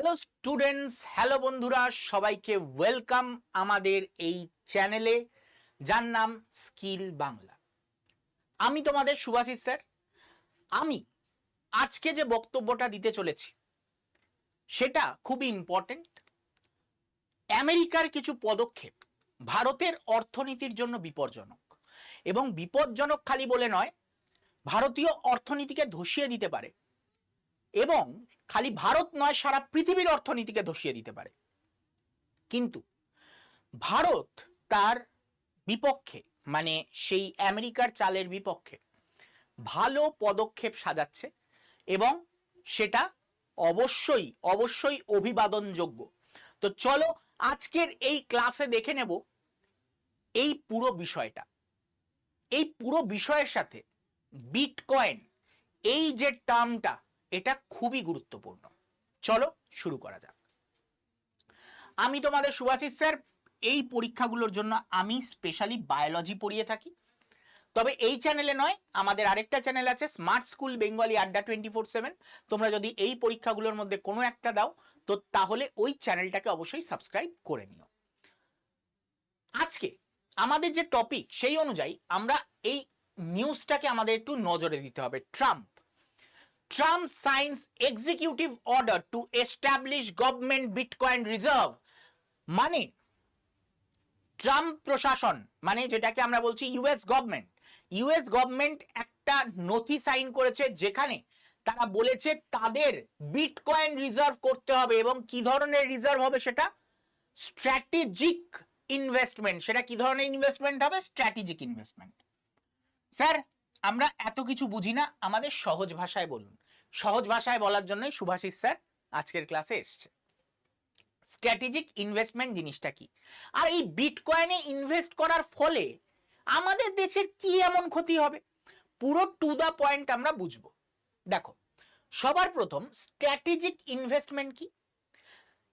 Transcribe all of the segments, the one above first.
Hello students hello বন্ধুরা। সবাইকে welcome আমাদের এই চ্যানেলে যার নাম স্কিল বাংলা আমি তোমাদের সুভাষিস স্যার। আমি আজকে যে বক্তব্যটা দিতে চলেছি, সেটা খুবই ইম্পর্টেন্ট আমেরিকার কিছু পদক্ষেপ ভারতের অর্থনীতির জন্য বিপজ্জনক। এবং বিপজ্জনক খালি বলে নয়, ভারতীয় অর্থনীতিকে ধসিয়ে দিতে পারে। এবং খালি ভারত নয়, সারা পৃথিবীর অর্থনীতিকে ধসিয়ে দিতে পারে। কিন্তু ভারত তার বিপক্ষে মানে সেই আমেরিকার চালের বিপক্ষে ভালো পদক্ষেপ সাজাচ্ছে এবং সেটা অবশ্যই অবশ্যই অভিবাদনযোগ্য। তো চলো আজকের এই ক্লাসে দেখে নেব এই পুরো বিষয়টা। এই পুরো বিষয়ের সাথে বিটকয়েন, এই যে টার্মটা এটা খুবই গুরুত্বপূর্ণ। চলো শুরু করা যাক। আমি তোমাদের সুভাষিস স্যার, এই পরীক্ষাগুলোর জন্য আমি স্পেশালি বায়োলজি পড়িয়ে থাকি। তবে এই চ্যানেলে নয়, আমাদের আরেকটা চ্যানেল আছে smart school Bengali Adda twenty four seven তোমরা যদি এই পরীক্ষাগুলোর মধ্যে কোনো একটা দাও, তো তাহলে ওই চ্যানেলটাকে অবশ্যই সাবস্ক্রাইব করে নিও। আজকে আমাদের যে টপিক সেই অনুযায়ী আমরা এই নিউজটাকে আমাদের একটু নজরে দিতে হবে। Trump Trump signs executive order to establish government bitcoin reserve মানে ট্রাম্প প্রশাসন মানে যেটাকে আমরা বলছি ইউএস গভর্নমেন্ট ইউএস গভর্নমেন্ট একটা নথি সাইন করেছে যেখানে তারা বলেছে তাদের বিটকয়েন রিজার্ভ করতে হবে এবং কি ধরনের রিজার্ভ হবে সেটা? স্ট্র্যাটেজিক ইনভেস্টমেন্ট সেটা কি ধরনের ইনভেস্টমেন্ট হবে? স্ট্র্যাটেজিক ইনভেস্টমেন্ট স্যার আমরা এত কিছু বুঝি না, আমাদের সহজ ভাষায় বলুন। সহজ ভাষায় বলার জন্যই সুভাষিস স্যার আজকের ক্লাসে এসছে। স্ট্র্যাটেজিক ইনভেস্টমেন্ট জিনিসটা কি? আর এই বিটকয়েনে ইনভেস্ট করার ফলে আমাদের দেশের কি এমন ক্ষতি হবে? পুরো টু দ্য পয়েন্ট আমরা বুঝব। দেখো, সবার প্রথম স্ট্র্যাটেজিক ইনভেস্টমেন্ট কি?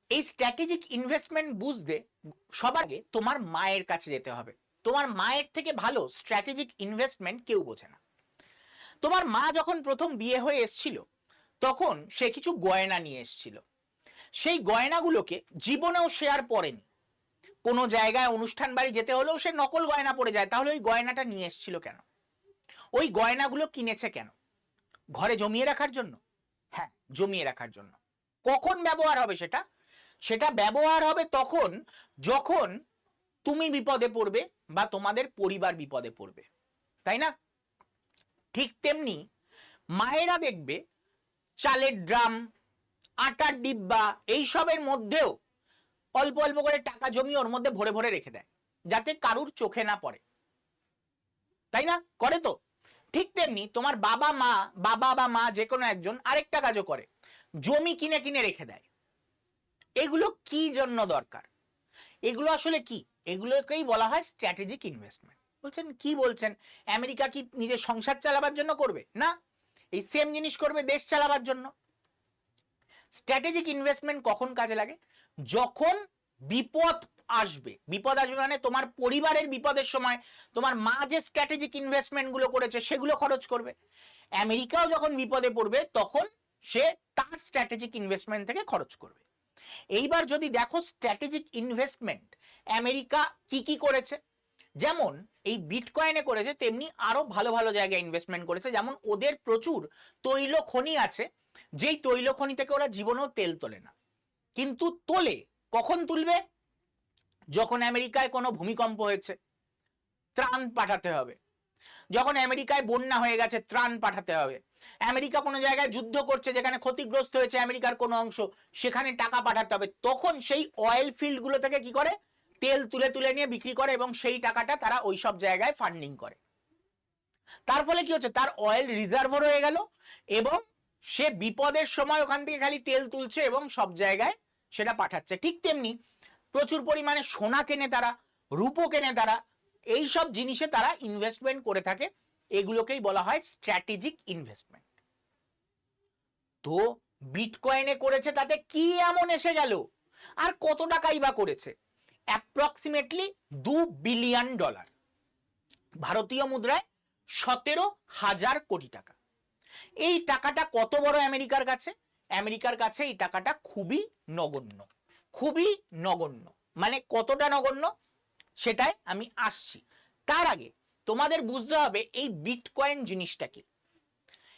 এই স্ট্র্যাটেজিক ইনভেস্টমেন্ট বুঝতে সবার আগে তোমার মায়ের কাছে যেতে হবে। তোমার মায়ের থেকে ভালো স্ট্র্যাটেজিক ইনভেস্টমেন্ট কেউ বোঝে না। তোমার মা যখন প্রথম বিয়ে হয়ে এসছিল, তখন সে কিছু গয়না নিয়ে এসছিল। সেই গয়নাগুলোকে জীবনেও সে আর পরেনি। কোনো জায়গায় অনুষ্ঠান বাড়ি যেতে হলেও সে নকল গয়না পরে যায়, তাহলে ওই গয়নাটা নিয়ে এসছিল কেন? ওই গয়নাগুলো কিনেছে কেন? ঘরে জমিয়ে রাখার জন্য? হ্যাঁ জমিয়ে রাখার জন্য। কখন ব্যবহার হবে সেটা? সেটা ব্যবহার হবে তখন যখন তুমি বিপদে পড়বে বা তোমাদের পরিবার বিপদে পড়বে। তাই না? ঠিক তেমনি মায়েরা দেখবে চালের ড্রাম, আটার ডিব্বা এইসবের মধ্যেও অল্প অল্প করে টাকা জমিয়ে ওর মধ্যে ভরে ভরে রেখে দেয়, যাতে কারুর চোখে না পড়ে। তাই না? করে তো। ঠিক তেমনি তোমার বাবা মা, বাবা বা মা যে কোনো একজন আরেকটা কাজও করে, জমি কিনে কিনে রেখে দেয়। এগুলো কি জন্য দরকার? এগুলো আসলে কি? এগুলোকেই বলা হয় স্ট্র্যাটেজিক ইনভেস্টমেন্ট বলছেন, কি বলছেন? আমেরিকা কি নিজের সংসার চালাবার জন্য করবে? না। এই সেম জিনিস করবে দেশ চালাবার জন্য। স্ট্র্যাটেজিক ইনভেস্টমেন্ট কখন কাজে লাগে? যখন বিপদ আসবে। বিপদ আসবে মানে তোমার পরিবারের বিপদের সময়। তোমার মা যে স্ট্র্যাটেজিক ইনভেস্টমেন্টগুলো করেছে, সেগুলো খরচ করবে। আমেরিকাও যখন বিপদে পড়বে, তখন সে তার স্ট্র্যাটেজিক ইনভেস্টমেন্ট থেকে খরচ করবে। এইবার যদি দেখো স্ট্র্যাটেজিক ইনভেস্টমেন্ট আমেরিকা কি কি করেছে? যেমন এই বিটকয়েনে করেছে, তেমনি আরও ভালো ভালো জায়গায় ইনভেস্টমেন্ট করেছে। যেমন ওদের প্রচুর তৈল খনি আছে, যেই তৈল খনি থেকে ওরা জীবনেও তেল তোলে না। কিন্তু তোলে, কখন তুলবে? যখন আমেরিকায় কোনো ভূমিকম্প হয়েছে, ত্রাণ পাঠাতে হবে। যখন আমেরিকায় বন্যা হয়ে গেছে, ত্রাণ পাঠাতে হবে। আমেরিকা কোনো জায়গায় যুদ্ধ করছে, যেখানে ক্ষতিগ্রস্ত হয়েছে আমেরিকার কোনো অংশ, সেখানে টাকা পাঠাতে হবে। তখন সেই অয়েল ফিল্ডগুলো থেকে কি করে? তেল তুলে তুলে নিয়ে বিক্রি করে এবং সেই টাকাটা তারা ওই সব জায়গায় ফান্ডিং করে। তার ফলে কি হচ্ছে? তার অয়েল রিজার্ভও রয়ে গেল এবং সে বিপদের সময় ওখান থেকে খালি তেল তুলছে এবং সব জায়গায় সেটা পাঠাচ্ছে। ঠিক তেমনি প্রচুর পরিমাণে সোনা কেনে তারা, রূপো কেনে তারা, এই সব জিনিসে তারা ইনভেস্টমেন্ট করে থাকে। এগুলোকেই বলা হয় স্ট্র্যাটেজিক ইনভেস্টমেন্ট তো বিটকয়েনে করেছে তাতে কি এমন এসে গেল? আর কত টাকাই বা করেছে? অ্যাপ্রক্সিমেটলি দু বিলিয়ন ডলার ভারতীয় মুদ্রায় সতেরো হাজার কোটি টাকা। এই টাকাটা কত বড় আমেরিকার কাছে? আমেরিকার কাছে এই টাকাটা খুবই নগণ্য। খুবই নগণ্য। মানে কতটা নগণ্য? সেটাই আমি আসছি। তার আগে তোমাদের বুঝতে হবে এই বিটকয়েন জিনিসটা কি?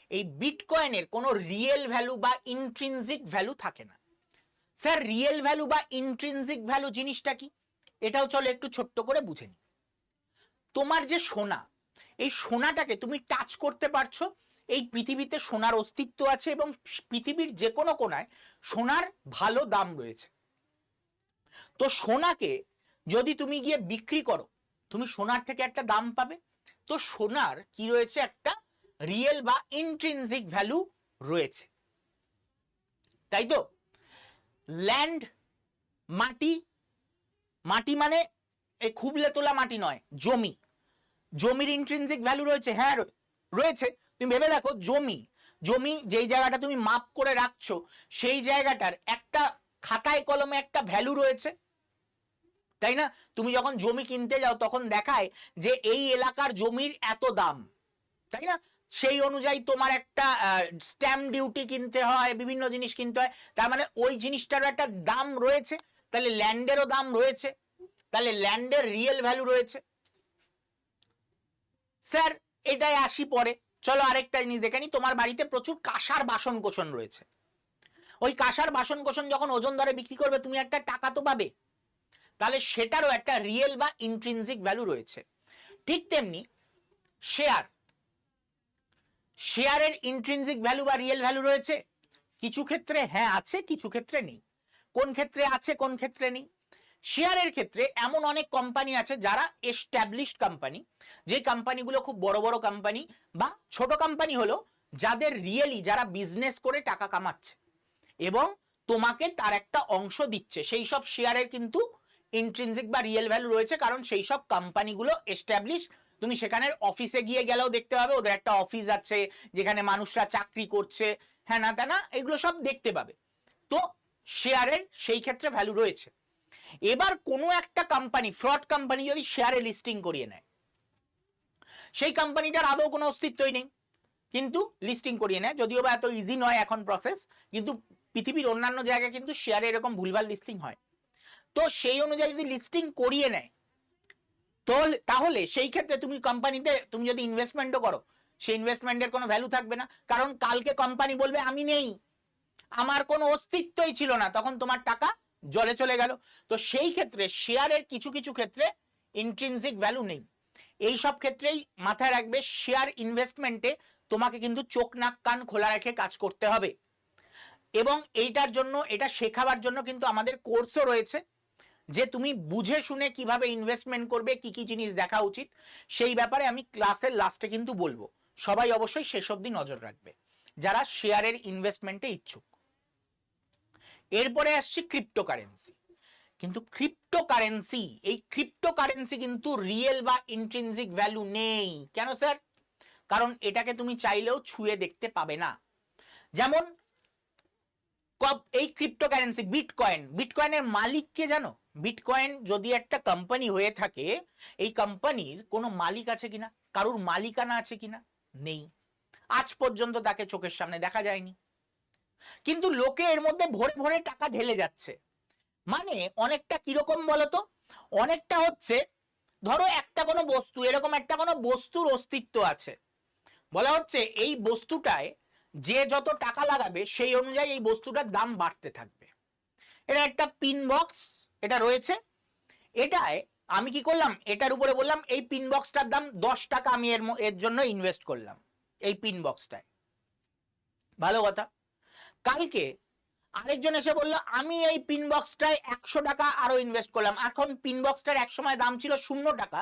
এই বিটকয়েনের কোনো রিয়েল ভ্যালু বা ইন্ট্রিনজিক ভ্যালু থাকে না। স্যার রিয়েল ভ্যালু বা ইন্ট্রিনজিক ভ্যালু জিনিসটা কি? এটাও চলো একটু ছোট্ট করে বুঝে নি তোমার যে সোনা, এই সোনাটাকে তুমি টাচ করতে পারছ, এই পৃথিবীতে সোনার অস্তিত্ব আছে এবং পৃথিবীর যে কোনো কোনায় সোনার ভালো দাম রয়েছে। তো সোনাকে যদি তুমি গিয়ে বিক্রি করো, তুমি সোনার থেকে একটা দাম পাবে। তো সোনার কি রয়েছে? একটা রিয়েল বা ইন্ট্রিনজিক ভ্যালু রয়েছে। তাই তো? ল্যান্ড মাটি মাটি মানে এই খুবলে তোলা মাটি নয়, জমি। জমির ইন্ট্রিনজিক ভ্যালু রয়েছে হ্যাঁ রয়েছে। তুমি ভেবে দেখো, জমি। জমি যেই জায়গাটা তুমি মাপ করে রাখছো, সেই জায়গাটার একটা খাতায় কলমে একটা ভ্যালু রয়েছে। তাই না? তুমি যখন জমি কিনতে যাও, তখন দেখায় যে এই এলাকার জমির এত দাম। তাই না? সেই অনুযায়ী তোমার একটা স্ট্যাম্প ডিউটি কিনতে হয়, বিভিন্ন জিনিস কিনতে হয়। তার মানে ওই জিনিসটারও একটা দাম রয়েছে। তাহলে ল্যান্ডেরও দাম রয়েছে, তাহলে ল্যান্ডের রিয়েল ভ্যালু রয়েছে। স্যার, এটাই আসি পরে। চলো আরেকটা জিনিস দেখে নি, তোমার বাড়িতে প্রচুর কাঁসার বাসন কোসন রয়েছে। ওই কাঁসার বাসন কোসন যখন ওজন দরে বিক্রি করবে, তুমি একটা টাকা তো পাবে। তাহলে সেটারও একটা রিয়েল বা ইন্ট্রিনজিক ভ্যালু রয়েছে। ঠিক তেমনি শেয়ার শেয়ারের ইন্ট্রিনজিক ভ্যালু বা রিয়েল ভ্যালু রয়েছে? কিছু ক্ষেত্রে হ্যাঁ আছে, কিছু ক্ষেত্রে নেই। কোন ক্ষেত্রে আছে, কোন ক্ষেত্রে নেই? শেয়ারের ক্ষেত্রে এমন অনেক কোম্পানি আছে যারা এস্টাবলিশড কোম্পানি যে কোম্পানিগুলো খুব বড় বড় কোম্পানি বা ছোট কোম্পানি হলো যাদের রিয়েলি যারা বিজনেস করে টাকা কামাচ্ছে এবং তোমাকে তার একটা অংশ দিচ্ছে। সেই সব শেয়ারের কিন্তু ইন্ট্রিনজিক বা রিয়েল ভ্যালু রয়েছে কারণ সেই সব কোম্পানিগুলো এস্টাবলিশ তুমি সেখানে অফিসে গিয়ে গেলেও দেখতে পাবে, ওদের একটা অফিস আছে যেখানে মানুষরা চাকরি করছে হ্যাঁ না তা না, এগুলো সব দেখতে পাবে। তো শেয়ারের সেই ক্ষেত্রে ভ্যালু রয়েছে। এবার কোনো একটা কোম্পানি ফ্রড কোম্পানি যদি শেয়ারে লিস্টিং করিয়ে নেয়, সেই কোম্পানিটার আদৌ কোনো অস্তিত্বই নেই। কিন্তু লিস্টিং করিয়ে নেয়, যদিও বা এত ইজি নয় এখন প্রসেস কিন্তু পৃথিবীর অন্যান্য জায়গায় কিন্তু শেয়ারে এরকম ভুলভাল লিস্টিং হয়। তো সেই অনুযায়ী যদি লিস্টিং করিয়ে নেয় তো তাহলে সেই ক্ষেত্রে তুমি কোম্পানিতে তুমি যদি ইনভেস্টমেন্টও করো, সেই ইনভেস্টমেন্টের কোনো ভ্যালু থাকবে না। কারণ কালকে কোম্পানি বলবে, আমি নেই। আমার কোনো অস্তিত্বই ছিল না। তখন তোমার টাকা জলে চলে গেল। তো সেই ক্ষেত্রে শেয়ারের কিছু কিছু ক্ষেত্রে ইন্ট্রিনজিক ভ্যালু নেই। এই সব ক্ষেত্রেই মাথায় রাখবে শেয়ার ইনভেস্টমেন্টে তোমাকে কিন্তু চোখ, নাক, কান খোলা রেখে কাজ করতে হবে। এবং এইটার জন্য, এটা শেখাবার জন্য কিন্তু আমাদের কোর্সও রয়েছে, যে তুমি বুঝে শুনে কীভাবে ইনভেস্টমেন্ট করবে, কি কি জিনিস দেখা উচিত, সেই ব্যাপারে আমি ক্লাসের লাস্টে কিন্তু বলব। সবাই অবশ্যই শেষ অবধি নজর রাখবে, যারা শেয়ারের ইনভেস্টমেন্টে ইচ্ছুক। এরপরে আসছে ক্রিপ্টোকারেন্সি কিন্তু ক্রিপ্টোকারেন্সি এই ক্রিপ্টোকারেন্সি কিন্তু রিয়েল বা ইন্ট্রিনজিক ভ্যালু নেই। কেন স্যার কারণ এটাকে তুমি চাইলেও ছুঁয়ে দেখতে পাবে না। যেমন, কব- এই ক্রিপ্টোকারেন্সি বিটকয়েন বিটকয়েনের মালিক কে জানো? বিটকয়েন যদি একটা কোম্পানি হয়ে থাকে, এই কোম্পানির কোনো মালিক আছে কিনা? কারুর মালিকানা আছে কিনা? নেই। আজ পর্যন্ত তাকে চোখের সামনে দেখা যায়নি। কিন্তু লোকে এর মধ্যে ভরে ভরে টাকা ঢেলে যাচ্ছে। মানে অনেকটা কীরকম বলতো? অনেকটা হচ্ছে, ধরো একটা কোনো বস্তু, এরকম একটা কোনো বস্তুর অস্তিত্ব আছে। বলা হচ্ছে এই বস্তুটায় যে যত টাকা লাগাবে, সেই অনুযায়ী এই বস্তুটার দাম বাড়তে থাকবে। এটা একটা পিন বক্স এটা রয়েছে। এটায় আমি কি করলাম? এটার উপরে বললাম, এই পিন বক্সটার দাম দশ টাকা আমি এর এর জন্য ইনভেস্ট করলাম। এই পিন বক্সটায় ভালো কথা। কালকে আরেকজন এসে বলল, আমি এই পিন বক্সটায় একশো টাকা আরও ইনভেস্ট করলাম। এখন পিন বক্সটার এক সময় দাম ছিল শূন্য টাকা।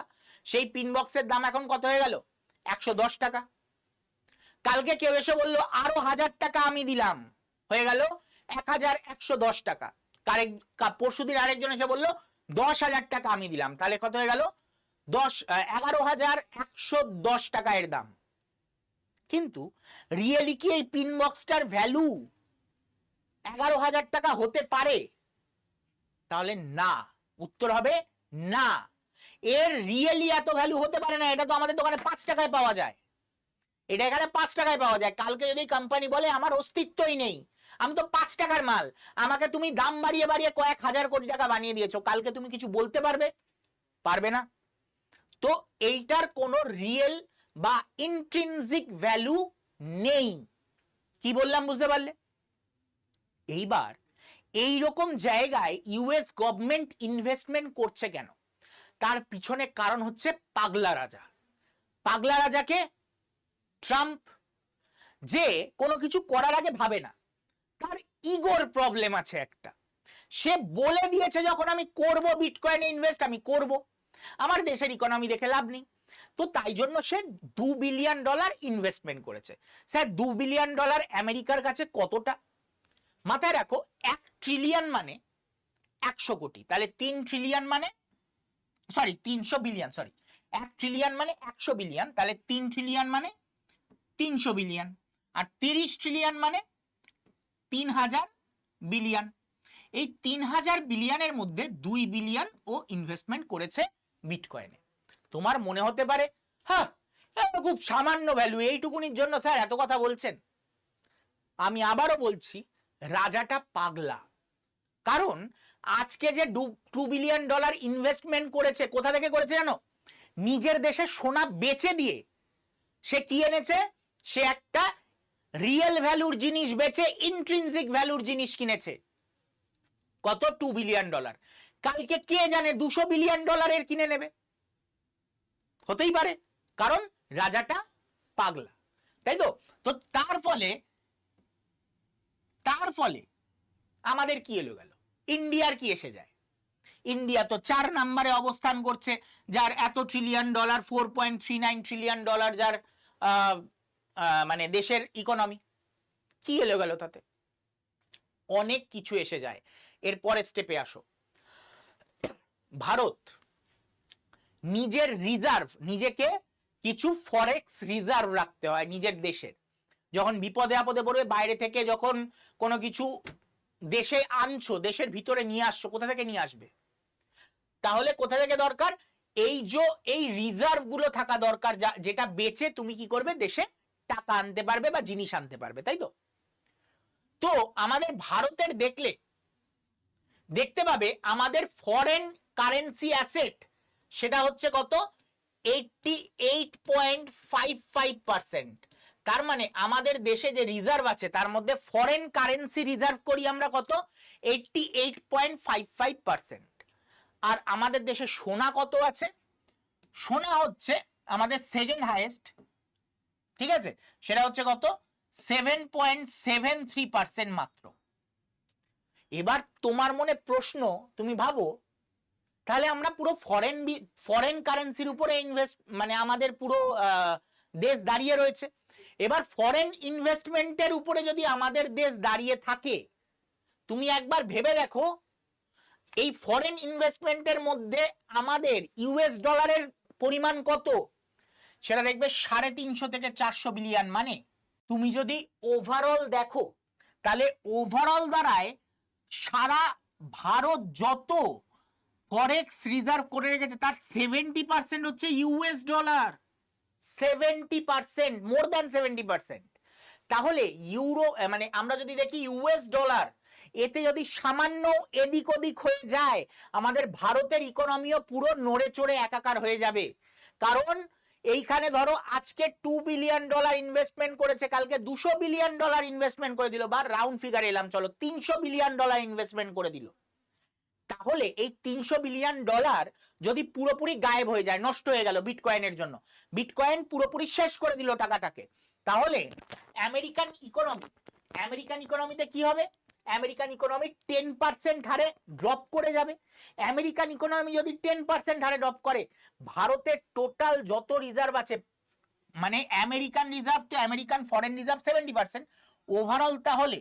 সেই পিন বক্সের দাম এখন কত হয়ে গেল? একশো দশ টাকা। কালকে কেউ এসে বলল, আরও হাজার টাকা আমি দিলাম। হয়ে গেল এক হাজার একশো দশ টাকা। কারেক পরশুদিন আরেকজন এসে বলল, দশ হাজার টাকা আমি দিলাম। তাহলে কত হয়ে গেল? দশ এগারো হাজার একশো দশ টাকা এর দাম। কিন্তু রিয়েলি কি এই পিন বক্সটার ভ্যালু এগারো হাজার টাকা হতে পারে। তাহলে না। উত্তর হবে না। এর রিয়েলি এত ভ্যালু হতে পারে না, এটা তো আমাদের দোকানে পাঁচ টাকায় পাওয়া যায়। এটা এখানে পাঁচ টাকায় পাওয়া যায়। কালকে যদি কোম্পানি বলে, আমার অস্তিত্বই নেই। আমি তো পাঁচ টাকার মাল। আমাকে তুমি দাম বাড়িয়ে বাড়িয়ে কয়েক হাজার কোটি টাকা বানিয়ে দিয়েছ। কালকে তুমি কিছু বলতে পারবে? পারবে না। তো এইটার কোনো রিয়েল বা ইন্ট্রিনজিক ভ্যালু নেই। কি বললাম বুঝতে পারলে? এইবার এই রকম জায়গায় ইউএস গভর্নমেন্ট ইনভেস্টমেন্ট করছে কেন? তার পিছনে কারণ হচ্ছে পাগলা রাজা। পাগলা রাজাকে ট্রাম্প যে কোনো কিছু করার আগে ভাবে না, তার ইগোর প্রবলেম আছে একটা। সে বলে দিয়েছে, যখন আমি করব বিটকয়েনে ইনভেস্ট আমি করব। আমার দেশের ইকোনমি দেখে লাভ নেই। তো তাই জন্য সে দু বিলিয়ন ডলার ইনভেস্টমেন্ট করেছে। স্যার, দু বিলিয়ন ডলার আমেরিকার কাছে কতটা মাথায় রাখো, এক ট্রিলিয়ন মানে একশো কোটি। তাহলে তিন ট্রিলিয়ন মানে সরি তিনশো বিলিয়ন সরি এক ট্রিলিয়ন মানে একশো বিলিয়ন তাহলে তিন ট্রিলিয়ন মানে তিনশো বিলিয়ন আর তিরিশ ট্রিলিয়ন মানে তিন হাজার বিলিয়ন এই তিন হাজার বিলিয়নের মধ্যে দুই বিলিয়ন ও ইনভেস্টমেন্ট করেছে বিটকয়েনে তোমার মনে হতে পারে হ্যাঁ খুব সামান্য ভ্যালু এইটুকুনির জন্য স্যার এত কথা বলছেন। আমি আবারও বলছি রাজাটা পাগলা। কারণ আজকে যে টু বিলিয়ন ডলার ইনভেস্টমেন্ট করেছে, কোথা থেকে করেছে জানো? নিজের দেশে সোনা বেচে দিয়ে সে কি এনেছে? সে একটা রিয়েল ভ্যালুর জিনিস বেচে ইন্ট্রিনসিক ভ্যালুর জিনিস কিনেছে। কত? টু বিলিয়ন ডলার কালকে কে জানে দুশো বিলিয়ন ডলারের কিনে নেবে? হতেই পারে। কারণ রাজাটা পাগলা। তাই তো? তো তার ফলে তার ফলে আমাদের কি এলো গেল? ইন্ডিয়ার কি এসে যায়? ইন্ডিয়া তো চার নাম্বারে অবস্থান করছে, যার এত trillion dollar four point three nine trillion dollar যার মানে দেশের ইকোনমি কি এলো গেল তাতে? অনেক কিছু এসে যায়। এর পরের স্টেপে আসো। ভারত নিজের রিজার্ভ নিজেকে কিছু ফরেক্স রিজার্ভ রাখতে হয়, নিজের দেশের। যখন বিপদে আপদে পড়বে, বাইরে থেকে যখন কোনো কিছু দেশে আনছো, দেশের ভিতরে নিয়ে আসছো, কোথা থেকে নিয়ে আসবে? তাহলে কোথা থেকে দরকার? এই যে, এই রিজার্ভগুলো থাকা দরকার যেটা বেচে তুমি কি করবে? দেশে টাকা আনতে পারবে বা জিনিস আনতে পারবে, তাই তো? তো আমাদের ভারতের দেখলে, দেখতে পাবে আমাদের ফরেন কারেন্সি অ্যাসেট সেটা হচ্ছে কত? Eighty eight point five five percent তার মানে আমাদের দেশে যে রিজার্ভ আছে, তার মধ্যে ফরেন কারেন্সি রিজার্ভ করি আমরা কত? Eighty eight point five five আর আমাদের দেশে সোনা কত আছে? সোনা হচ্ছে আমাদের সেকেন্ড হাইয়েস্ট ঠিক আছে? সেটা হচ্ছে কত? Seven point seven three percent মাত্র। এবার তোমার মনে প্রশ্ন, তুমি ভাবো, তাহলে আমরা পুরো ফরেন ফরেন কারেন্সির উপরে ইনভেস্ট মানে আমাদের পুরো দেশ দাঁড়িয়ে রয়েছে। এবার ফরেন ইনভেস্টমেন্টের উপরে যদি আমাদের দেশ দাঁড়িয়ে থাকে, তুমি একবার ভেবে দেখো, এই ফরেন ইনভেস্টমেন্টের মধ্যে আমাদের ইউএস ডলারের পরিমাণ কত? সেটা দেখবে সাড়ে তিনশো থেকে চারশো বিলিয়ন মানে। তুমি যদি ওভারঅল দেখো, তাহলে ওভারঅল দ্বারায় সারা ভারত যত ফরেক্স রিজার্ভ করে রেখেছে, তার সেভেন্টি পার্সেন্ট হচ্ছে US dollar seventy percent more than seventy percent তাহলে ইউরো মানে আমরা যদি দেখি ইউএস ডলার এতে যদি সামান্য এদিক ওদিক হয়ে যায়, আমাদের ভারতের ইকোনমিও পুরো নড়ে চড়ে একাকার হয়ে যাবে। কারণ এইখানে ধরো আজকে টু বিলিয়ন ডলার ইনভেস্টমেন্ট করেছে, কালকে দুশো বিলিয়ন ডলার ইনভেস্টমেন্ট করে দিল, বা রাউন্ড ফিগার এলাম, চলো, তিনশো বিলিয়ন ডলার ইনভেস্টমেন্ট করে দিল। তাহলে এই তিনশো বিলিয়ন ডলার যদি পুরোপুরি গায়েব হয়ে যায়, নষ্ট হয়ে গেল বিটকয়েনের জন্য, বিটকয়েন পুরোপুরি শেষ করে দিল টাকাটাকে, তাহলে আমেরিকান ইকোনমি আমেরিকান ইকোনমিতে কি হবে? আমেরিকান ইকোনমি টেন পার্সেন্ট হারে ড্রপ করে যাবে। আমেরিকান ইকোনমি যদি টেন পার্সেন্ট হারে ড্রপ করে, ভারতের টোটাল যত রিজার্ভ আছে মানে আমেরিকান রিজার্ভ তো American foreign reserve seventy percent overall তাহলে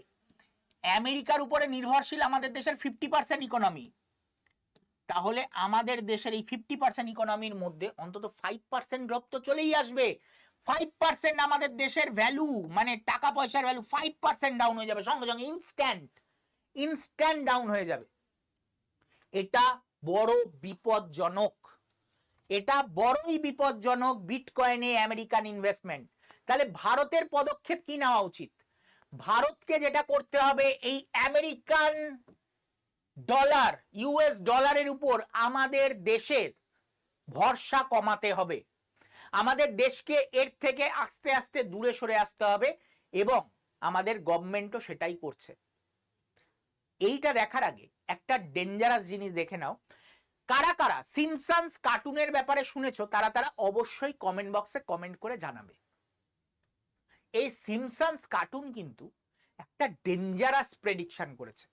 আমেরিকার উপরে নির্ভরশীল আমাদের দেশের ফিফটি পার্সেন্ট ইকোনমি তাহলে আমাদের দেশের এই ফিফটি পার্সেন্ট ইকোনমির মধ্যে অন্তত ফাইভ পার্সেন্ট ড্রপ তো চলেই আসবে। ফাইভ পার্সেন্ট আমাদের দেশের ভ্যালু মানে টাকা পয়সার ভ্যালু ফাইভ পার্সেন্ট ডাউন হয়ে যাবে। সঙ্গে সঙ্গে ইনস্ট্যান্ট ইনস্ট্যান্ট ডাউন হয়ে যাবে। এটা বড় বিপজ্জনক। এটা বড়ই বিপজ্জনক বিটকয়েনে আমেরিকান ইনভেস্টমেন্ট তাহলে ভারতের পদক্ষেপ কি নেওয়া উচিত? ভারতকে যেটা করতে হবে, এই আমেরিকান ডলার, ইউএস ডলারের উপর আমাদের দেশের ভরসা কমাতে হবে। আমাদের দেশকে এর থেকে আস্তে আস্তে দূরে সরে আসতে হবে এবং আমাদের গভর্নমেন্টও সেটাই করছে। এইটা দেখার আগে একটা ডেঞ্জারাস জিনিস দেখে নাও। কারা কারা সিমসন্স কার্টুনের ব্যাপারে শুনেছো, তারা তারা অবশ্যই কমেন্ট বক্সে কমেন্ট করে জানাবে। এই সিমসন্স কার্টুন কিন্তু একটা ডেঞ্জারাস প্রেডিকশন করেছে।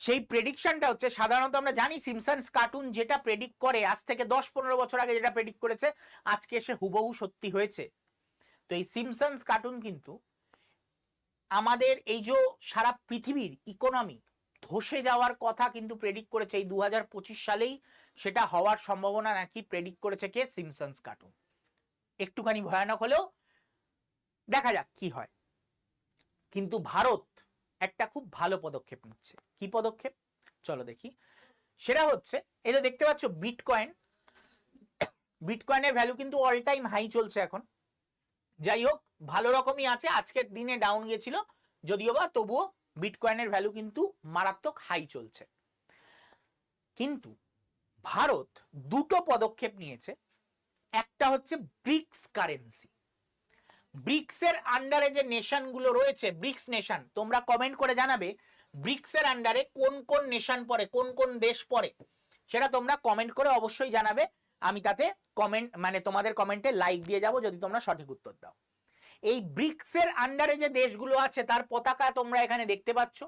সেই প্রেডিকশনটা হচ্ছে, সাধারণত আমরা জানি সিমসন্স কার্টুন যেটা প্রেডিক্ট করে, আজ থেকে দশ পনেরো বছর আগে যেটা প্রেডিক্ট করেছে, আজকে সে হুবহু সত্যি হয়েছে। তো এই সিমসন্স কার্টুন কিন্তু আমাদের এই যে সারা পৃথিবীর ইকোনমি ধসে যাওয়ার কথা কিন্তু প্রেডিক্ট করেছে, এই দু হাজার পঁচিশ সালেই সেটা হওয়ার সম্ভাবনা নাকি প্রেডিক্ট করেছে কে? সিমসন্স কার্টুন একটুখানি ভয়ানক হলেও দেখা যাক কি হয়। কিন্তু ভারত একটা খুব ভালো পদক্ষেপ নিচ্ছে। কি পদক্ষেপ? চলো দেখি। সেটা হচ্ছে, এই যে দেখতে পাচ্ছ বিটকয়েন বিটকয়েনের ভ্যালু কিন্তু অল টাইম হাই চলছে এখন। যাই হোক, ভালো রকমই আছে। আজকের দিনে ডাউন গেছিল, যদিও বা তবুও বিটকয়েনের ভ্যালু কিন্তু মারাত্মক হাই চলছে। কিন্তু ভারত দুটো পদক্ষেপ নিয়েছে। একটা হচ্ছে ব্রিক্স কারেন্সি ব্রিক্সের আন্ডারে যে নেশনগুলো রয়েছে, ব্রিক্স নেশন, তোমরা কমেন্ট করে জানাবে ব্রিক্সের আন্ডারে কোন কোন নেশন পড়ে, কোন কোন দেশ পড়ে, সেটা তোমরা কমেন্ট করে অবশ্যই জানাবে। আমি তাতে কমেন্ট মানে তোমাদের কমেন্টে লাইক দিয়ে যাব যদি তোমরা সঠিক উত্তর দাও। এই ব্রিক্সের আন্ডারে যে দেশগুলো আছে, তার পতাকা তোমরা এখানে দেখতে পাচ্ছ।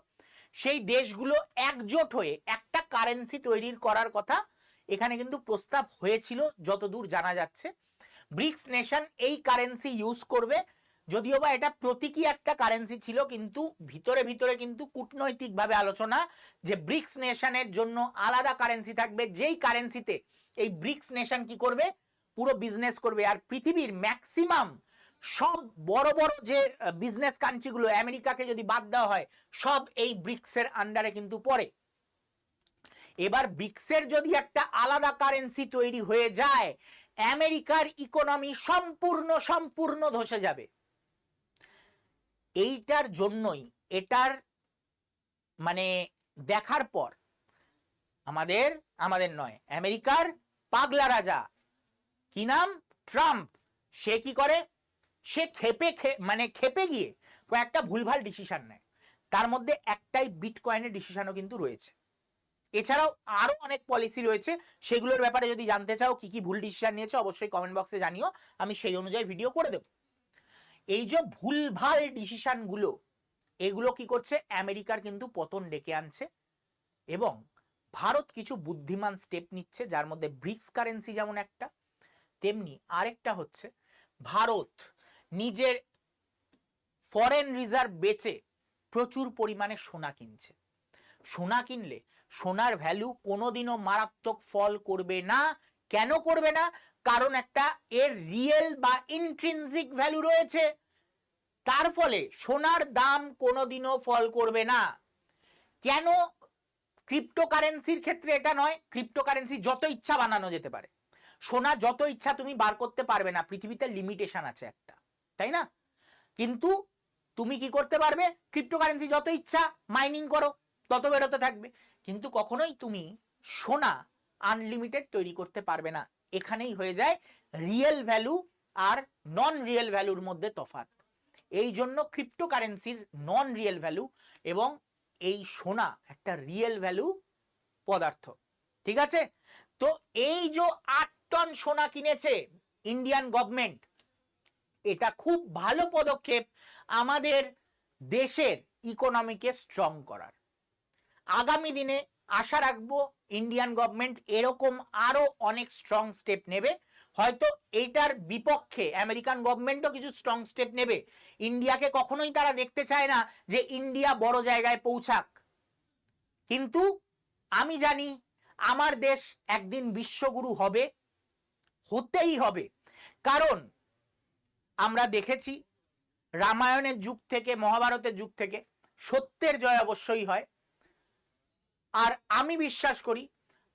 সেই দেশগুলো একজোট হয়ে একটা কারেন্সি তৈরির করার কথা এখানে কিন্তু প্রস্তাব হয়েছিল, যতদূর জানা যাচ্ছে। ব্রিক্স নেশন এই কারেন্সি ইউজ করবে। যদিও বা এটা প্রতীকী একটা কারেন্সি ছিল, কিন্তু ভিতরে ভিতরে কিন্তু কূটনৈতিকভাবে আলোচনা যে ব্রিক্স নেশনের জন্য আলাদা কারেন্সি থাকবে। যেই কারেন্সিতে এই ব্রিক্স নেশন কি করবে? পুরো বিজনেস করবে। আর পৃথিবীর ম্যাক্সিমাম সব বড় বড় যে বিজনেস কান্ট্রিগুলো আমেরিকাকে যদি বাদ দেওয়া হয়, সব এই ব্রিক্সের আন্ডারে কিন্তু পড়ে। এবার ব্রিক্সের যদি একটা আলাদা কারেন্সি তৈরি হয়ে যায় আমেরিকার ইকোনমি সম্পূর্ণ সম্পূর্ণ ধসে যাবে। এইটার জন্যই, এটার মানে দেখার পর, আমাদের আমাদের নয়, আমেরিকার পাগলা রাজা, কি নাম? ট্রাম্প। সে কি করে? সে খেপে মানে খেপে গিয়ে কয়েকটা ভুলভাল ডিসিশন নেয়। তার মধ্যে একটাই বিটকয়েনের ডিসিশনও কিন্তু রয়েছে। এছাড়াও আরও অনেক পলিসি রয়েছে, সেগুলোর ব্যাপারে যদি জানতে চাও, কি কি ভুল ডিসিশন নিয়েছে, অবশ্যই কমেন্ট বক্সে জানিও, আমি সেই অনুযায়ী ভিডিও করে দেব। এই যে ভুলভাল ডিসিশনগুলো এগুলো কি করছে? আমেরিকার কিন্তু পতন ডেকে আনছে এবং ভারত কিছু বুদ্ধিমান স্টেপ নিচ্ছে, যার মধ্যে ব্রিক্স কারেন্সি যেমন একটা, তেমনি আরেকটা হচ্ছে, ভারত নিজের ফরেন রিজার্ভ বেচে প্রচুর পরিমাণে সোনা কিনছে। সোনা কিনলে সোনার ভ্যালু কোনোদিনও মারাত্মক ফল করবে না। কেন করবে না? কারণ একটা এর রিয়েল বা ইন্ট্রিনজিক ভ্যালু রয়েছে। তার ফলে সোনার দাম কোনোদিনও ফল করবে না। কেন ক্রিপ্টোকারেন্সির ক্ষেত্রে এটা নয়? ক্রিপ্টোকারেন্সি যত ইচ্ছা বানানো যেতে পারে। সোনা যত ইচ্ছা তুমি বার করতে পারবে না, পৃথিবীতে লিমিটেশন আছে একটা, তাই না? কিন্তু তুমি কি করতে পারবে? ক্রিপ্টোকারেন্সি যত ইচ্ছা মাইনিং করো, তত বেরোতে থাকবে। কিন্তু কখনোই তুমি সোনা আনলিমিটেড তৈরি করতে পারবে না। এখানেই হয়ে যায় রিয়েল ভ্যালু আর নন রিয়েল ভ্যালুর মধ্যে তফাৎ। এই জন্য ক্রিপ্টোকারেন্সির নন রিয়েল ভ্যালু এবং এই সোনা একটা রিয়েল ভ্যালু পদার্থ। ঠিক আছে? তো এই যে আট টন সোনা কিনেছে ইন্ডিয়ান গভর্নমেন্ট এটা খুব ভালো পদক্ষেপ আমাদের দেশের ইকোনমিকে স্ট্রং করার। আগামী দিনে আশা রাখব ইন্ডিয়ান গভর্নমেন্ট এরকম আরও অনেক স্ট্রং স্টেপ নেবে। হয়তো এইটার বিপক্ষে আমেরিকান গভর্নমেন্টও কিছু স্ট্রং স্টেপ নেবে। ইন্ডিয়াকে কখনোই তারা দেখতে চায় না যে ইন্ডিয়া বড় জায়গায় পৌঁছাক। কিন্তু আমি জানি আমার দেশ একদিন বিশ্বগুরু হবে, হতেই হবে। কারণ আমরা দেখেছি রামায়ণের যুগ থেকে, মহাভারতের যুগ থেকে সত্যের জয় অবশ্যই হয়। আর আমি বিশ্বাস করি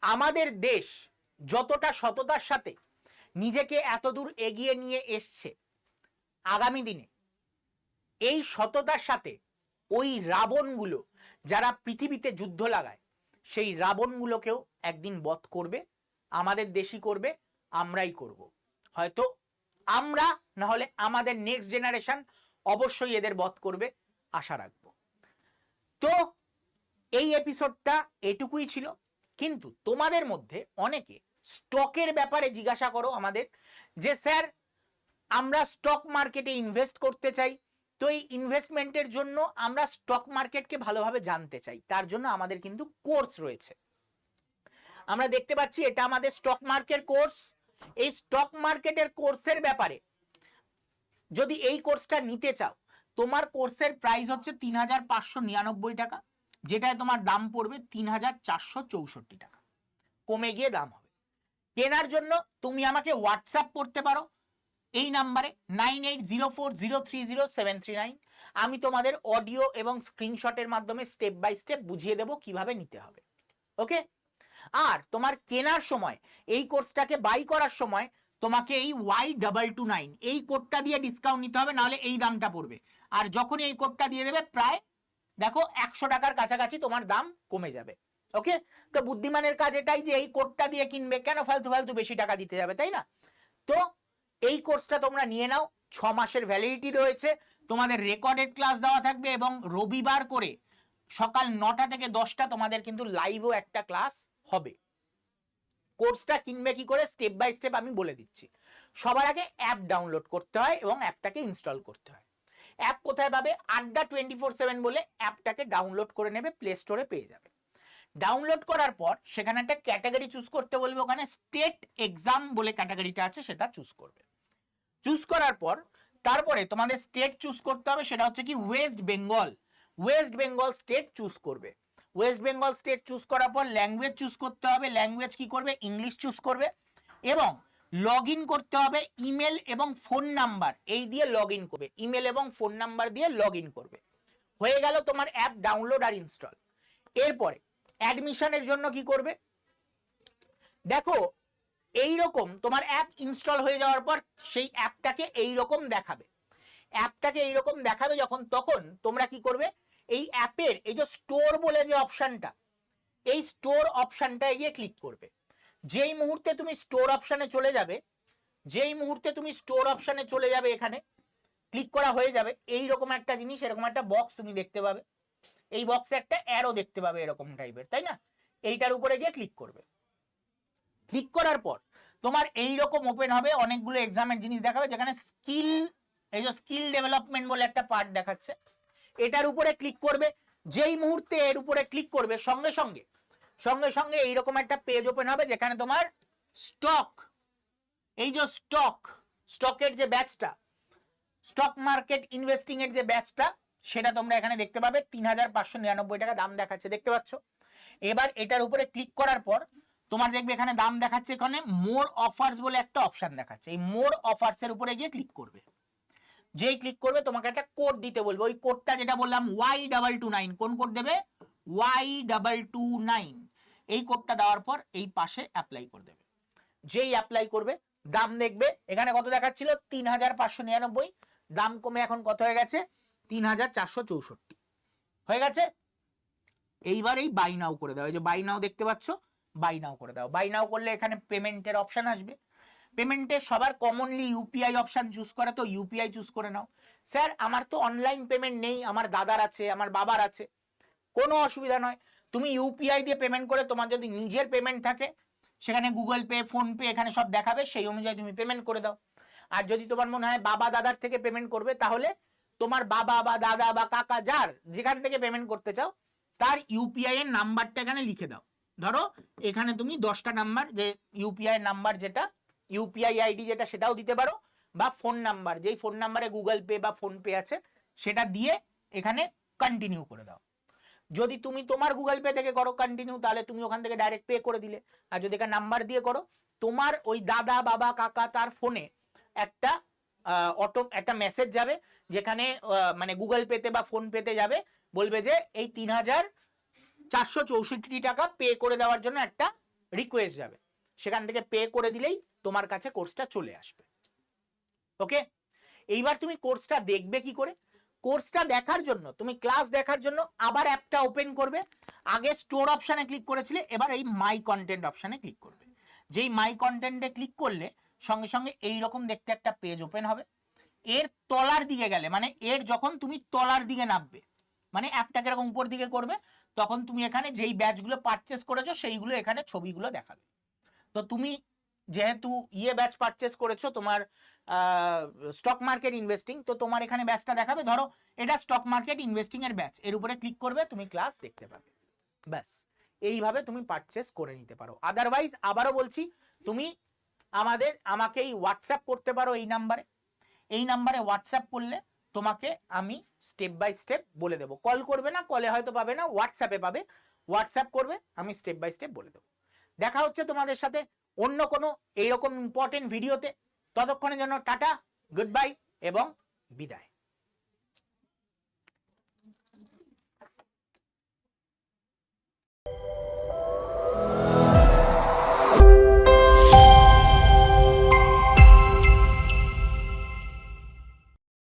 আমাদের দেশ যতটা সততার সাথে নিজেকে এতদূর এগিয়ে নিয়ে এসছে আগামী দিনে, এই সততার সাথে ওই রাবণগুলো যারা পৃথিবীতে যুদ্ধ লাগায়, সেই রাবণগুলোকেও একদিন বধ করবে, আমাদের দেশই করবে, আমরাই করব। হয়তো আমরা, না হলে আমাদের নেক্সট জেনারেশন অবশ্যই এদের বধ করবে, আশা রাখব। তো এই এপিসোডটা এটুকুই ছিল। কিন্তু তোমাদের মধ্যে অনেকে স্টকের ব্যাপারে জিজ্ঞাসা করো আমাদের যে, স্যার, আমরা স্টক মার্কেটে ইনভেস্ট করতে চাই। তো এই ইনভেস্টমেন্টের জন্য আমরা স্টক মার্কেটকে ভালোভাবে জানতে চাই। তার জন্য আমাদের কিন্তু কোর্স রয়েছে। আমরা দেখতে পাচ্ছি এটা আমাদের স্টক মার্কেট কোর্স এই স্টক মার্কেটের কোর্সের ব্যাপারে যদি এই কোর্সটা নিতে চাও, তোমার কোর্সের প্রাইস হচ্ছে তিন হাজার পাঁচশো নিরানব্বই টাকা। যেটায় তোমার দাম পড়বে তিন হাজার চারশো চৌষট্টি টাকা। কমে গিয়ে দাম হবে। কেনার জন্য তুমি আমাকে হোয়াটসঅ্যাপ করতে পারো। এই নাম্বারে nine eight zero four zero three zero seven three nine. আমি তোমাদের অডিও এবং স্ক্রিনশটের মাধ্যমে স্টেপ বাই স্টেপ বুঝিয়ে দেবো কীভাবে নিতে হবে। ওকে? আর তোমার কেনার সময়, এই কোর্সটাকে বাই করার সময় তোমাকে এই ওয়াই ডাবল টু নাইন, এই কোডটা দিয়ে ডিসকাউন্ট নিতে হবে, নাহলে এই দামটা পড়বে। আর যখনই এই কোডটা দিয়ে দেবে, প্রায় দেখো, একশো টাকার কাছাকাছি তোমার দাম কমে যাবে ওকে তো বুদ্ধিমানের কাজ এটাই যে এই কোডটা দিয়ে কিনবে, কেন ফালতু ফালতু বেশি টাকা দিতে যাবে, তাই না? তো এই কোর্সটা তোমরা নিয়ে নাও, ছ মাসের ভ্যালিডিটি রয়েছে, তোমাদের রেকর্ডেড ক্লাস দেওয়া থাকবে এবং রবিবার করে সকাল নটা থেকে দশটা তোমাদের কিন্তু লাইভও একটা ক্লাস হবে। কোর্সটা কিনবে কি করে? স্টেপ বাই স্টেপ আমি বলে দিচ্ছি। সবার আগে অ্যাপ ডাউনলোড করতে হয় এবং অ্যাপটাকে ইনস্টল করতে হয়। অ্যাপ কোথায় পাবে? আড্ডা টোয়েন্টি ফোর সেভেন বলে অ্যাপটাকে ডাউনলোড করে নেবে প্লে স্টোরে পেয়ে যাবে। ডাউনলোড করার পর সেখানে একটা ক্যাটাগরি চুজ করতে বলবে, ওখানে স্টেট এক্সাম বলে ক্যাটাগরিটা আছে, সেটা চুজ করবে। চুজ করার পর তারপরে তোমাদের স্টেট চুজ করতে হবে, সেটা হচ্ছে কি ওয়েস্ট বেঙ্গল ওয়েস্ট বেঙ্গল স্টেট চুজ করবে। ওয়েস্ট বেঙ্গল স্টেট চুজ করার পর ল্যাঙ্গুয়েজ চুজ করতে হবে ল্যাঙ্গুয়েজ কি করবে? ইংলিশ চুজ করবে। এবং লগ করতে হবে ইমেল এবং ফোন নাম্বার এই দিয়ে লগ করবে। ইমেল এবং ফোন নাম্বার দিয়ে লগ করবে। হয়ে গেল তোমার অ্যাপ ডাউনলোড আর ইনস্টল এরপরে অ্যাডমিশনের জন্য কি করবে? দেখো এই রকম তোমার অ্যাপ ইনস্টল হয়ে যাওয়ার পর সেই অ্যাপটাকে এই রকম দেখাবে। অ্যাপটাকে এই রকম দেখাবে যখন, তখন তোমরা কি করবে? এই অ্যাপের এই যে স্টোর বলে যে অপশনটা এই স্টোর অপশনটায় গিয়ে ক্লিক করবে। যেই মুহূর্তে তুমি স্টোর অপশানে চলে যাবে, যেই মুহূর্তে তুমি স্টোর অপশানে চলে যাবে এখানে ক্লিক করা হয়ে যাবে এই রকম একটা জিনিস, এরকম একটা বক্স তুমি দেখতে পাবে। এই বক্সে একটা অ্যারো দেখতে পাবে এরকম টাইপের তাই না? এইটার উপরে গিয়ে ক্লিক করবে। ক্লিক করার পর তোমার এই রকম ওপেন হবে, অনেকগুলো এক্সামের জিনিস দেখাবে, যেখানে স্কিল এই যে স্কিল ডেভেলপমেন্ট বলে একটা পার্ট দেখাচ্ছে। এটার উপরে ক্লিক করবে, যেই মুহূর্তে এর উপরে ক্লিক করবে, সঙ্গে সঙ্গে সঙ্গে সঙ্গে এইরকম একটা পেজ ওপেন হবে যেখানে তোমার স্টক এই যে স্টক স্টকের যে ব্যাচটা স্টক মার্কেট ইনভেস্টিং এর যে ব্যাচটা সেটা তোমরা এখানে দেখতে পাবে তিন হাজার পাঁচশো নিরানব্বই টাকা দাম দেখাচ্ছে, দেখতে পাচ্ছ? এবার এটার উপরে ক্লিক করার পর, তোমার দেখবে এখানে দাম দেখাচ্ছে, এখানে মোর অফার্স বলে একটা অপশন দেখাচ্ছে, এই মোর অফার্স এর উপরে গিয়ে ক্লিক করবে। যেই ক্লিক করবে, তোমাকে একটা কোড দিতে বলবে, ওই কোডটা যেটা বললাম ওয়াই ডাবল টু নাইন কোন কোড দেবে? ওয়াই ডাবল টু নাইন এই কোডটা দেওয়ার পর এই পাশে অ্যাপ্লাই করে দেবে। যেই অ্যাপ্লাই করবে, দাম দেখবে, এখানে কত দেখাচ্ছিল? তিন হাজার পাঁচশো নিরানব্বই। দাম কমে এখন কত হয়ে গেছে? তিন হাজার চারশো চৌষট্টি। হয়ে গেছে? এইবার এই বাই নাও করে দাও। এই যে বাই নাও দেখতে পাচ্ছ? বাই নাও করে দাও। বাই নাও করলে এখানে পেমেন্টের অপশান আসবে। পেমেন্টে সবার কমনলি ইউপিআই অপশন চুজ করে, তো ইউপিআই চুজ করে নাও। স্যার, আমার তো অনলাইন পেমেন্ট নেই। আমার দাদার আছে, আমার বাবার আছে। কোনো অসুবিধা নয়। তুমি ইউপিআই দিয়ে পেমেন্ট করে তোমার যদি নিজের পেমেন্ট থাকে, সেখানে গুগল পে ফোনপে এখানে সব দেখাবে, সেই অনুযায়ী তুমি পেমেন্ট করে দাও। আর যদি তোমার মনে হয় বাবা দাদার থেকে পেমেন্ট করবে, তাহলে তোমার বাবা বা দাদা বা কাকা যার যেখান থেকে পেমেন্ট করতে চাও, তার ইউপিআই এর নাম্বারটা এখানে লিখে দাও। ধরো, এখানে তুমি দশটা নাম্বার যে ইউপিআই নাম্বার যেটা ইউপিআই আইডি যেটা, সেটাও দিতে পারো, বা ফোন নাম্বার যেই ফোন নাম্বারে গুগল পে বা ফোন পে আছে, সেটা দিয়ে এখানে কন্টিনিউ করে দাও। যদি তুমি তোমার গুগল পে থেকে করো কন্টিনিউ তাহলে তুমি ওখান থেকে ডাইরেক্ট পে করে দিলে। আর যদি এখানে নাম্বার দিয়ে করো, তোমার ওই দাদা, বাবা, কাকা তার ফোনে একটা অটো একটা মেসেজ যাবে, যেখানে মানে গুগল পেতে বা ফোন পেতে যাবে, বলবে যে এই তিন হাজার চারশো চৌষট্টি টাকা পে করে দেওয়ার জন্য একটা রিকোয়েস্ট যাবে। সেখান থেকে পে করে দিলেই তোমার কাছে কোর্সটা চলে আসবে। ওকে এইবার তুমি কোর্সটা দেখবে কি করে? কোর্সটা দেখার জন্য, তুমি ক্লাস দেখার জন্য আবার অ্যাপটা ওপেন করবে। আগে স্টোর অপশানে ক্লিক করেছিলে, এবার এই মাই কন্টেন্ট অপশানে ক্লিক করবে। যেই মাই কন্টেন্টে ক্লিক করলে, সঙ্গে সঙ্গে এই রকম দেখতে একটা পেজ ওপেন হবে। এর তলার দিকে গেলে মানে এর যখন তুমি তলার দিকে নামবে মানে অ্যাপটাকে এরকম উপর দিকে করবে, তখন তুমি এখানে যেই ব্যাচগুলো পারচেস করেছ, সেইগুলো এখানে ছবিগুলো দেখাবে। তো তুমি যেহেতু ইয়ে ব্যাচ পারচেস করেছ, তোমার স্টক মার্কেট ইনভেস্টিং তো তোমার এখানে ব্যাচটা দেখাবে। ধরো, এটা স্টক মার্কেট ইনভেস্টিং এর ব্যাচ এর উপরে ক্লিক করবে, তুমি ক্লাস দেখতে পাবে। ব্যাস। এইভাবে তুমি পারচেস করে নিতে পারো। আদারওয়াইজ আবারও বলছি, তুমি আমাদের, আমাকে এই হোয়াটসঅ্যাপ করতে পারো এই নাম্বারে এই নাম্বারে হোয়াটসঅ্যাপ করলে তোমাকে আমি স্টেপ বাই স্টেপ বলে দেবো। কল করবে না কলে হয়তো পাবে না হোয়াটসঅ্যাপে পাবে। হোয়াটসঅ্যাপ করবে, আমি স্টেপ বাই স্টেপ বলে দেবো। দেখা হচ্ছে তোমাদের সাথে। অন্য কোনো এইরকম ইম্পর্টেন্ট ভিডিওতে ততক্ষণের জন্য টাটা গুড বাই এবং বিদায়।